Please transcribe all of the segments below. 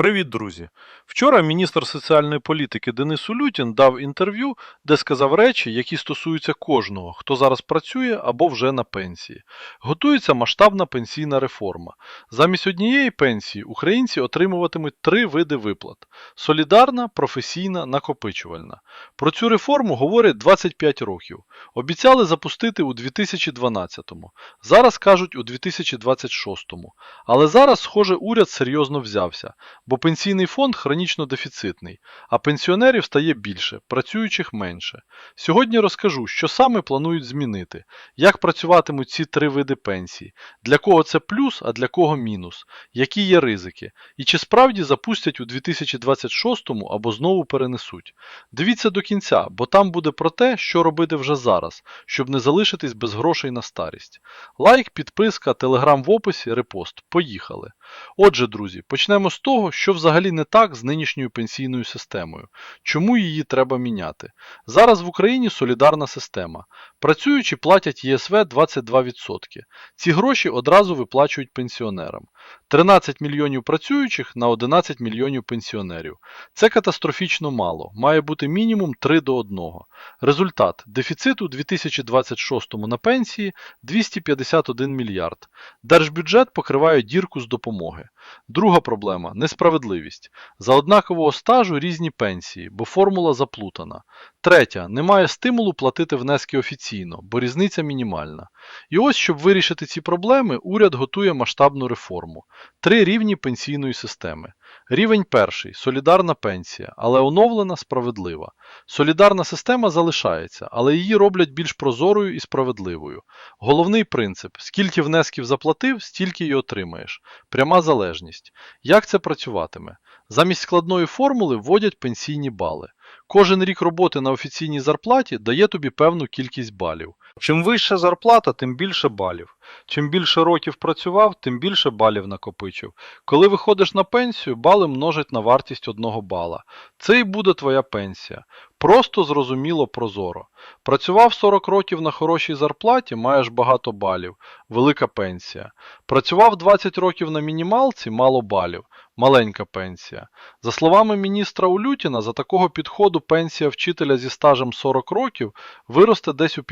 Привіт, друзі! Вчора міністр соціальної політики Денис Улютін дав інтерв'ю, де сказав речі, які стосуються кожного, хто зараз працює або вже на пенсії. Готується масштабна пенсійна реформа. Замість однієї пенсії українці отримуватимуть три види виплат: солідарна, професійна, накопичувальна. Про цю реформу говорять 25 років. Обіцяли запустити у 2012-му. Зараз кажуть у 2026-му. Але зараз, схоже, уряд серйозно взявся бо пенсійний фонд хронічно дефіцитний, а пенсіонерів стає більше, працюючих менше. Сьогодні розкажу, що саме планують змінити, як працюватимуть ці три види пенсії, для кого це плюс, а для кого мінус, які є ризики, і чи справді запустять у 2026 або знову перенесуть. Дивіться до кінця, бо там буде про те, що робити вже зараз, щоб не залишитись без грошей на старість. Лайк, підписка, телеграм в описі, репост. Поїхали. Отже, друзі, почнемо з того, що взагалі не так з нинішньою пенсійною системою. Чому її треба міняти? Зараз в Україні солідарна система. Працюючі платять ЄСВ 22%. Ці гроші одразу виплачують пенсіонерам. 13 мільйонів працюючих на 11 мільйонів пенсіонерів. Це катастрофічно мало, має бути мінімум 3 до 1. Результат дефіцит у 2026 на пенсії 251 мільярд. Держбюджет покриває дірку з допомоги. Друга проблема несправедливість. За однакового стажу різні пенсії, бо формула заплутана. Третя немає стимулу платити внески офіційно, бо різниця мінімальна. І ось, щоб вирішити ці проблеми, уряд готує масштабну реформу. Три рівні пенсійної системи. Рівень перший солідарна пенсія, але оновлена справедлива. Солідарна система залишається, але її роблять більш прозорою і справедливою. Головний принцип: скільки внесків заплатив, стільки й отримаєш. Пряма залежність. Як це працюватиме? Замість складної формули вводять пенсійні бали. Кожен рік роботи на офіційній зарплаті дає тобі певну кількість балів. Чим вища зарплата, тим більше балів. Чим більше років працював, тим більше балів накопичив. Коли виходиш на пенсію, бали множать на вартість одного бала. Це і буде твоя пенсія. Просто зрозуміло прозоро. Працював 40 років на хорошій зарплаті, маєш багато балів, велика пенсія. Працював 20 років на мінімалці, мало балів, маленька пенсія. За словами міністра Улютіна, за такого підходу пенсія вчителя зі стажем 40 років виросте десь у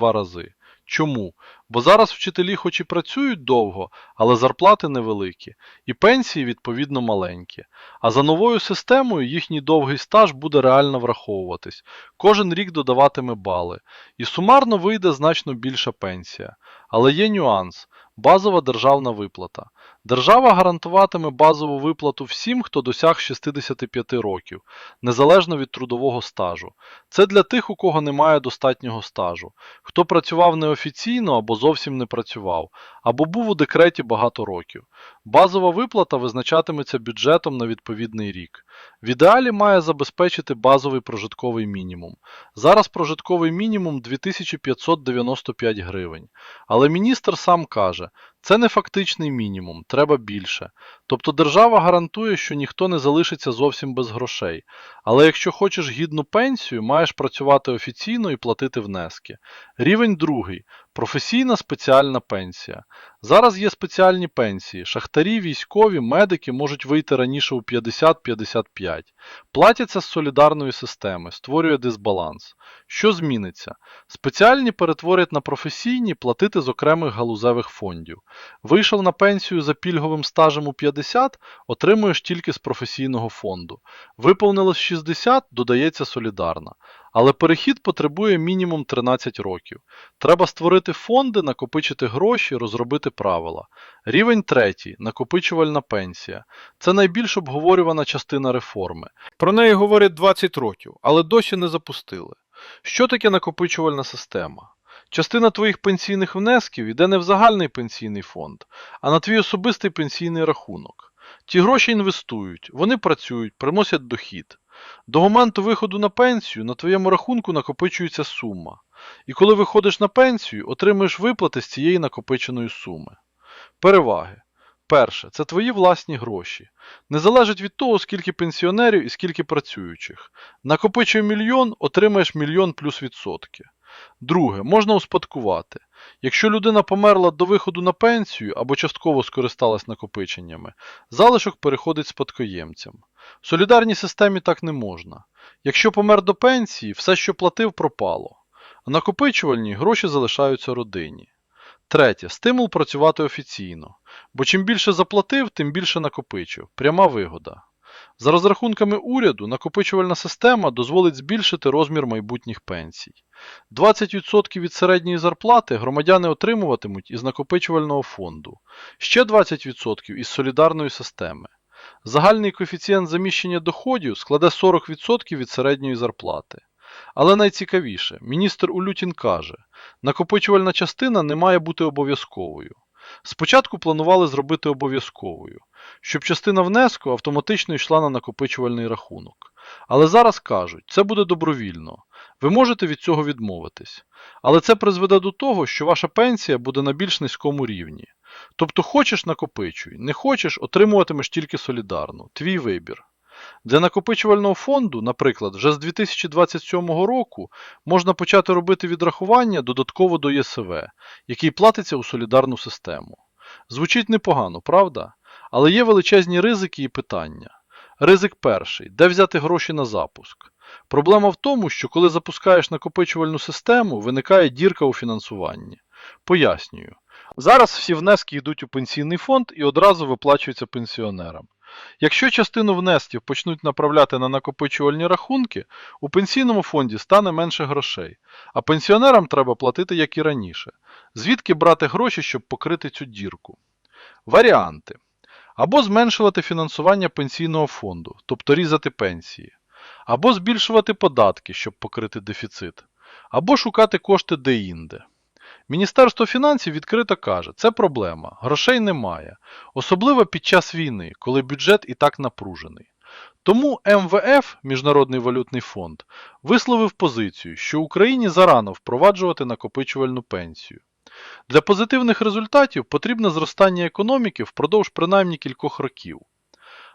півтора-два рази. Чому? Бо зараз вчителі хоч і працюють довго, але зарплати невеликі, і пенсії відповідно маленькі. А за новою системою їхній довгий стаж буде реально враховуватись. Кожен рік додаватиме бали. І сумарно вийде значно більша пенсія. Але є нюанс базова державна виплата. Держава гарантуватиме базову виплату всім, хто досяг 65 років, незалежно від трудового стажу. Це для тих, у кого немає достатнього стажу, хто працював неофіційно або зовсім не працював, або був у декреті багато років. Базова виплата визначатиметься бюджетом на відповідний рік. В ідеалі має забезпечити базовий прожитковий мінімум. Зараз прожитковий мінімум 2595 гривень. Але міністр сам каже, це не фактичний мінімум, треба більше. Тобто держава гарантує, що ніхто не залишиться зовсім без грошей. Але якщо хочеш гідну пенсію, маєш працювати офіційно і платити внески. Рівень другий професійна спеціальна пенсія. Зараз є спеціальні пенсії. Шахтарі, військові, медики можуть вийти раніше у 50-55. Платяться з солідарної системи, створює дисбаланс. Що зміниться? Спеціальні перетворять на професійні платити з окремих галузевих фондів. Вийшов на пенсію за пільговим стажем у 50, отримуєш тільки з професійного фонду. Виповнилось 60, додається солідарна. Але перехід потребує мінімум 13 років. Треба створити фонди, накопичити гроші, розробити правила. Рівень третій накопичувальна пенсія. Це найбільш обговорювана частина реформи. Про неї говорять 20 років, але досі не запустили. Що таке накопичувальна система? Частина твоїх пенсійних внесків йде не в загальний пенсійний фонд, а на твій особистий пенсійний рахунок. Ті гроші інвестують, вони працюють, приносять дохід. До моменту виходу на пенсію на твоєму рахунку накопичується сума. І коли виходиш на пенсію, отримуєш виплати з цієї накопиченої суми. Переваги. Перше, це твої власні гроші. Не залежить від того, скільки пенсіонерів і скільки працюючих. Накопичив мільйон, отримаєш мільйон плюс відсотки. Друге, можна успадкувати. Якщо людина померла до виходу на пенсію або частково скористалась накопиченнями, залишок переходить спадкоємцям. В солідарній системі так не можна. Якщо помер до пенсії, все, що платив, пропало. А накопичувальні гроші залишаються родині. Третє. Стимул працювати офіційно. Бо чим більше заплатив, тим більше накопичив. Пряма вигода. За розрахунками уряду, накопичувальна система дозволить збільшити розмір майбутніх пенсій. 20% від середньої зарплати громадяни отримуватимуть із накопичувального фонду, ще 20% із солідарної системи. Загальний коефіцієнт заміщення доходів складе 40% від середньої зарплати. Але найцікавіше, міністр Улютін каже, накопичувальна частина не має бути обов'язковою. Спочатку планували зробити обов'язковою, щоб частина внеску автоматично йшла на накопичувальний рахунок. Але зараз кажуть, це буде добровільно. Ви можете від цього відмовитись. Але це призведе до того, що ваша пенсія буде на більш низькому рівні. Тобто хочеш накопичуй, не хочеш отримуватимеш тільки солідарну. Твій вибір. Для накопичувального фонду, наприклад, вже з 2027 року можна почати робити відрахування додатково до ЄСВ, який платиться у солідарну систему. Звучить непогано, правда? Але є величезні ризики і питання. Ризик перший де взяти гроші на запуск. Проблема в тому, що коли запускаєш накопичувальну систему, виникає дірка у фінансуванні. Пояснюю. Зараз всі внески йдуть у пенсійний фонд і одразу виплачуються пенсіонерам. Якщо частину внесків почнуть направляти на накопичувальні рахунки, у пенсійному фонді стане менше грошей, а пенсіонерам треба платити як і раніше. Звідки брати гроші, щоб покрити цю дірку? Варіанти. Або зменшувати фінансування пенсійного фонду, тобто різати пенсії, або збільшувати податки, щоб покрити дефіцит, або шукати кошти деінде. Міністерство фінансів відкрито каже, це проблема, грошей немає, особливо під час війни, коли бюджет і так напружений. Тому МВФ, Міжнародний валютний фонд, висловив позицію, що Україні зарано впроваджувати накопичувальну пенсію. Для позитивних результатів потрібне зростання економіки впродовж принаймні кількох років.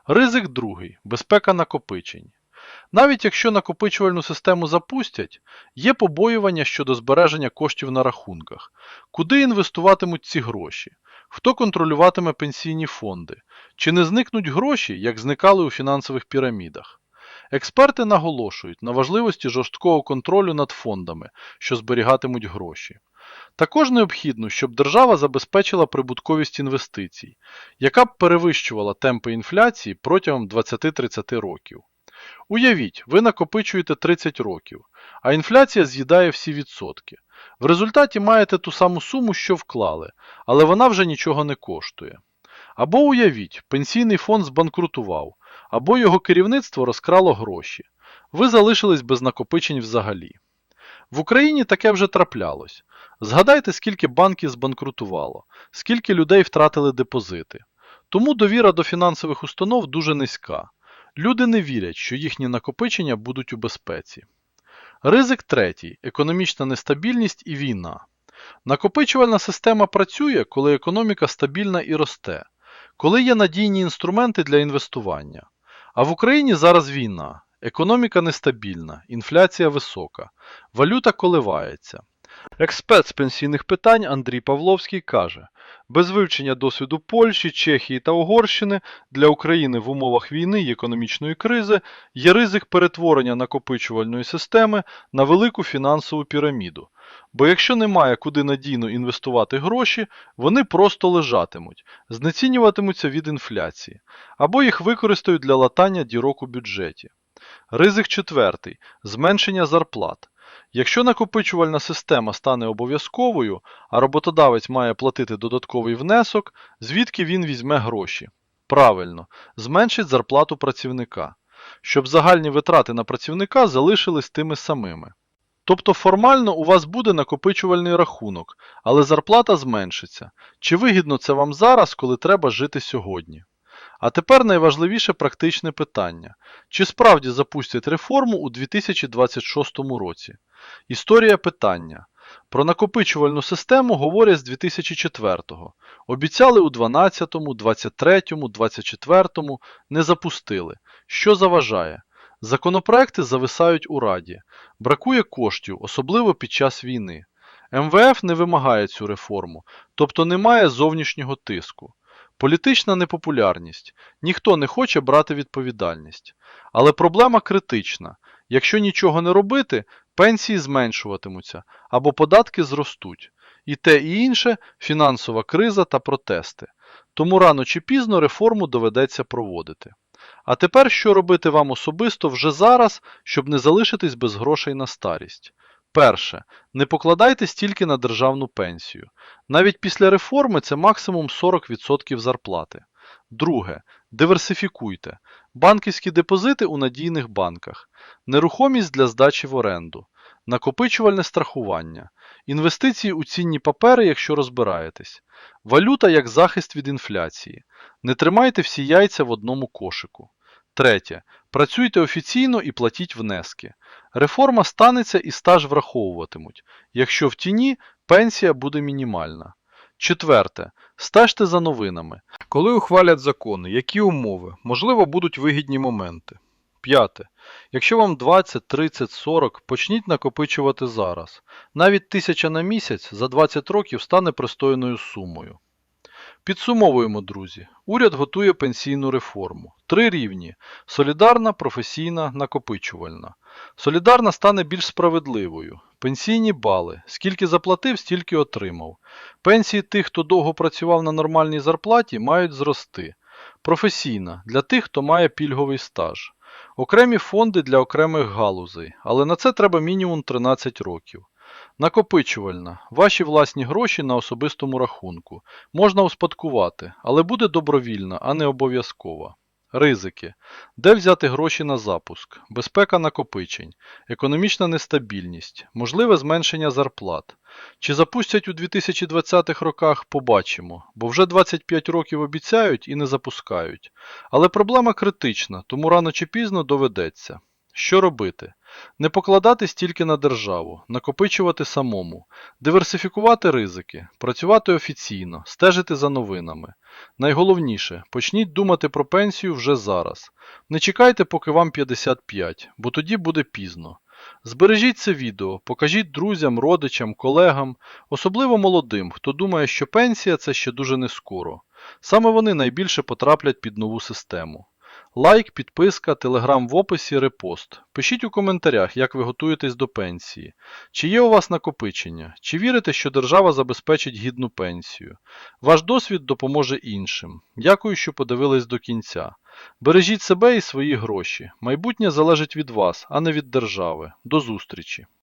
Ризик другий безпека накопичень. Навіть якщо накопичувальну систему запустять, є побоювання щодо збереження коштів на рахунках, куди інвестуватимуть ці гроші, хто контролюватиме пенсійні фонди, чи не зникнуть гроші, як зникали у фінансових пірамідах. Експерти наголошують на важливості жорсткого контролю над фондами, що зберігатимуть гроші. Також необхідно, щоб держава забезпечила прибутковість інвестицій, яка б перевищувала темпи інфляції протягом 20-30 років. Уявіть, ви накопичуєте 30 років, а інфляція з'їдає всі відсотки. В результаті маєте ту саму суму, що вклали, але вона вже нічого не коштує. Або уявіть, пенсійний фонд збанкрутував, або його керівництво розкрало гроші. Ви залишились без накопичень взагалі. В Україні таке вже траплялось. Згадайте, скільки банків збанкрутувало, скільки людей втратили депозити. Тому довіра до фінансових установ дуже низька. Люди не вірять, що їхні накопичення будуть у безпеці. Ризик третій економічна нестабільність і війна. Накопичувальна система працює, коли економіка стабільна і росте, коли є надійні інструменти для інвестування. А в Україні зараз війна, економіка нестабільна, інфляція висока, валюта коливається. Експерт з пенсійних питань Андрій Павловський каже, без вивчення досвіду Польщі, Чехії та Угорщини для України в умовах війни і економічної кризи є ризик перетворення накопичувальної системи на велику фінансову піраміду. Бо якщо немає куди надійно інвестувати гроші, вони просто лежатимуть, знецінюватимуться від інфляції, або їх використають для латання дірок у бюджеті. Ризик четвертий зменшення зарплат. Якщо накопичувальна система стане обов'язковою, а роботодавець має платити додатковий внесок, звідки він візьме гроші? Правильно, зменшить зарплату працівника, щоб загальні витрати на працівника залишились тими самими. Тобто формально у вас буде накопичувальний рахунок, але зарплата зменшиться. Чи вигідно це вам зараз, коли треба жити сьогодні? А тепер найважливіше практичне питання. Чи справді запустять реформу у 2026 році? Історія питання. Про накопичувальну систему говорять з 2004-го. Обіцяли у 12-му, 23-му, 24-му, не запустили. Що заважає? Законопроекти зависають у Раді. Бракує коштів, особливо під час війни. МВФ не вимагає цю реформу, тобто немає зовнішнього тиску. Політична непопулярність. Ніхто не хоче брати відповідальність. Але проблема критична. Якщо нічого не робити, пенсії зменшуватимуться або податки зростуть. І те і інше фінансова криза та протести. Тому рано чи пізно реформу доведеться проводити. А тепер що робити вам особисто вже зараз, щоб не залишитись без грошей на старість? Перше. Не покладайте стільки на державну пенсію. Навіть після реформи це максимум 40% зарплати. Друге. Диверсифікуйте. Банківські депозити у надійних банках. Нерухомість для здачі в оренду. Накопичувальне страхування. Інвестиції у цінні папери, якщо розбираєтесь. Валюта як захист від інфляції. Не тримайте всі яйця в одному кошику. Третє. Працюйте офіційно і платіть внески. Реформа станеться і стаж враховуватимуть. Якщо в тіні, пенсія буде мінімальна. Четверте. Стежте за новинами. Коли ухвалять закони, які умови? Можливо, будуть вигідні моменти. П'яте. Якщо вам 20, 30, 40, почніть накопичувати зараз. Навіть тисяча на місяць за 20 років стане пристойною сумою. Підсумовуємо, друзі. Уряд готує пенсійну реформу. Три рівні: солідарна, професійна, накопичувальна. Солідарна стане більш справедливою. Пенсійні бали. Скільки заплатив, стільки отримав. Пенсії тих, хто довго працював на нормальній зарплаті, мають зрости. Професійна для тих, хто має пільговий стаж. Окремі фонди для окремих галузей, але на це треба мінімум 13 років. Накопичувальна. Ваші власні гроші на особистому рахунку. Можна успадкувати, але буде добровільна, а не обов'язкова. Ризики. Де взяти гроші на запуск? Безпека накопичень, економічна нестабільність, можливе зменшення зарплат. Чи запустять у 2020-х роках, побачимо, бо вже 25 років обіцяють і не запускають. Але проблема критична, тому рано чи пізно доведеться. Що робити? Не покладатись тільки на державу, накопичувати самому, диверсифікувати ризики, працювати офіційно, стежити за новинами. Найголовніше, почніть думати про пенсію вже зараз. Не чекайте, поки вам 55, бо тоді буде пізно. Збережіть це відео, покажіть друзям, родичам, колегам, особливо молодим, хто думає, що пенсія це ще дуже не скоро. Саме вони найбільше потраплять під нову систему. Лайк, підписка, телеграм в описі, репост. Пишіть у коментарях, як ви готуєтесь до пенсії. Чи є у вас накопичення? Чи вірите, що держава забезпечить гідну пенсію? Ваш досвід допоможе іншим. Дякую, що подивились до кінця. Бережіть себе і свої гроші. Майбутнє залежить від вас, а не від держави. До зустрічі!